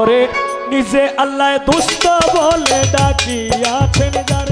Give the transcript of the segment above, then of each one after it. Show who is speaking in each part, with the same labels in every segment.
Speaker 1: ওরে নিজে আল্লাহ দুষ্ট বলে ডাকিয়াছেন যারে।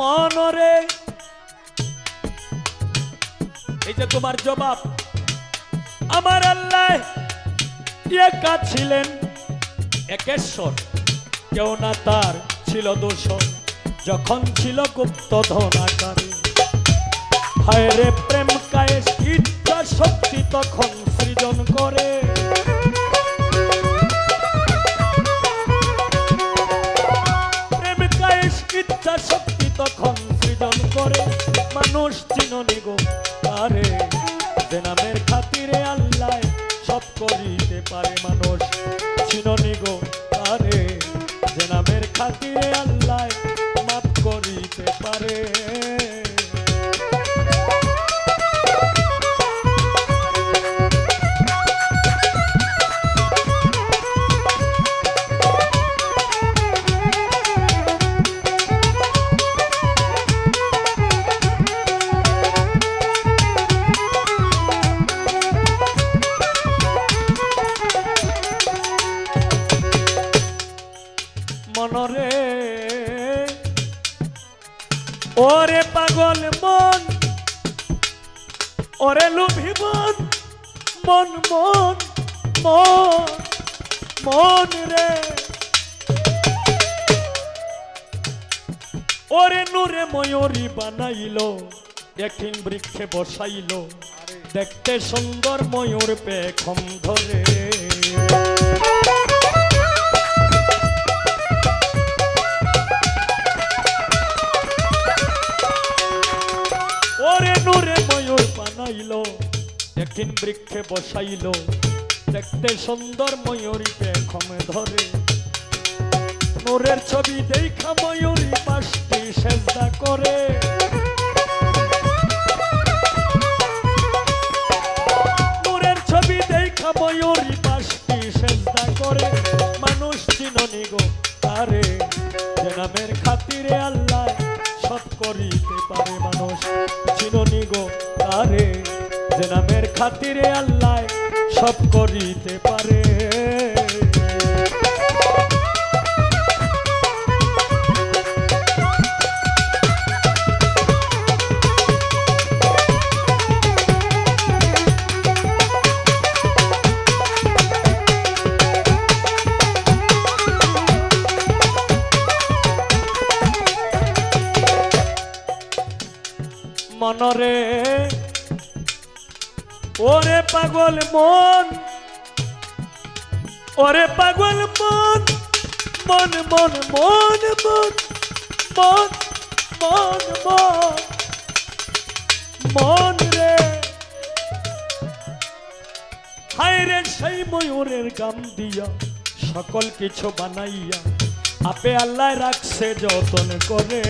Speaker 1: মনরে। এই যে তোমার জবাব, আমার আল্লাহ একা ছিলেন, একেশ্বর, কেউ না তার ছিল দোষর, যখন ছিল গুপ্ত ধনাকারী। হায় রে প্রেম ইচ্ছা শক্তি তখন আরে যে খাতিরে আল্লাহ সব করিতে পারে মানুষ। চিননি গো পারে যে খাতিরে আল্লাহ মাফ করিতে পারে। ওরে পাগল মন, ওরে লুভি মন মন মন মন মন রে। ওরে নূরে ময়ূরী বানাইলো একদিন বৃক্ষে বসাইলো, দেখতে সুন্দর ময়ূর পেখম ধরে। বানাইলো একদিন বৃক্ষে বসাইলো, দেখতে সুন্দর ময়ূরী পেখমে ধরে। নূরের ছবি দেখা ময়ূরী পাশটি সেজদা করে। নূরের নামের খাতিরে আল্লাহ সব করিতে পারে মানুষ। চিননি গো আরে যে নামের খাতিরে আল্লাহ সব করিতে পারে। মনরে। ওরে পাগল মন, ওরে পাগল মন মন মন মন মন মন মন মন মন রে। হায় রে সেই ময়ূরের গাম দিয়া সকল কিছু বানাইয়া, আপে আল্লাহ রাখছে যতন করে।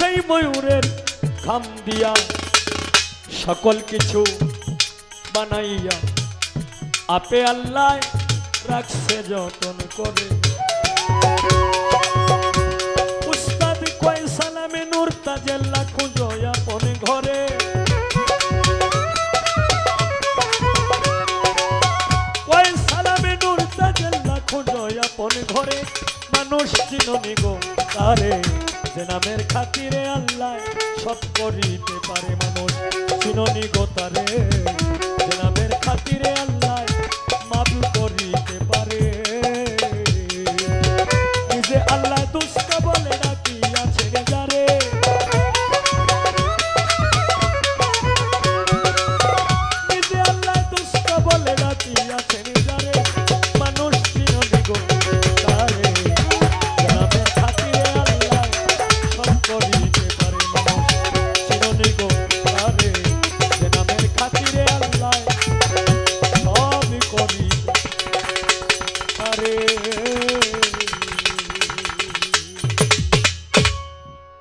Speaker 1: এই ময়ূরের খাম দিয়া সকল কিছু বানাইয়া আপে আল্লাহ রাখছে যতন করে। উস্তাদ কয়, সালামে নূর তাজেল্লা ঘরে। কয় আপন ঘরে। মানুষ চিননি গো তারে। যে নামের খাতিরে আল্লাহ সব করিতে পারে মানুষ। চিননি গোতারে যে খাতিরে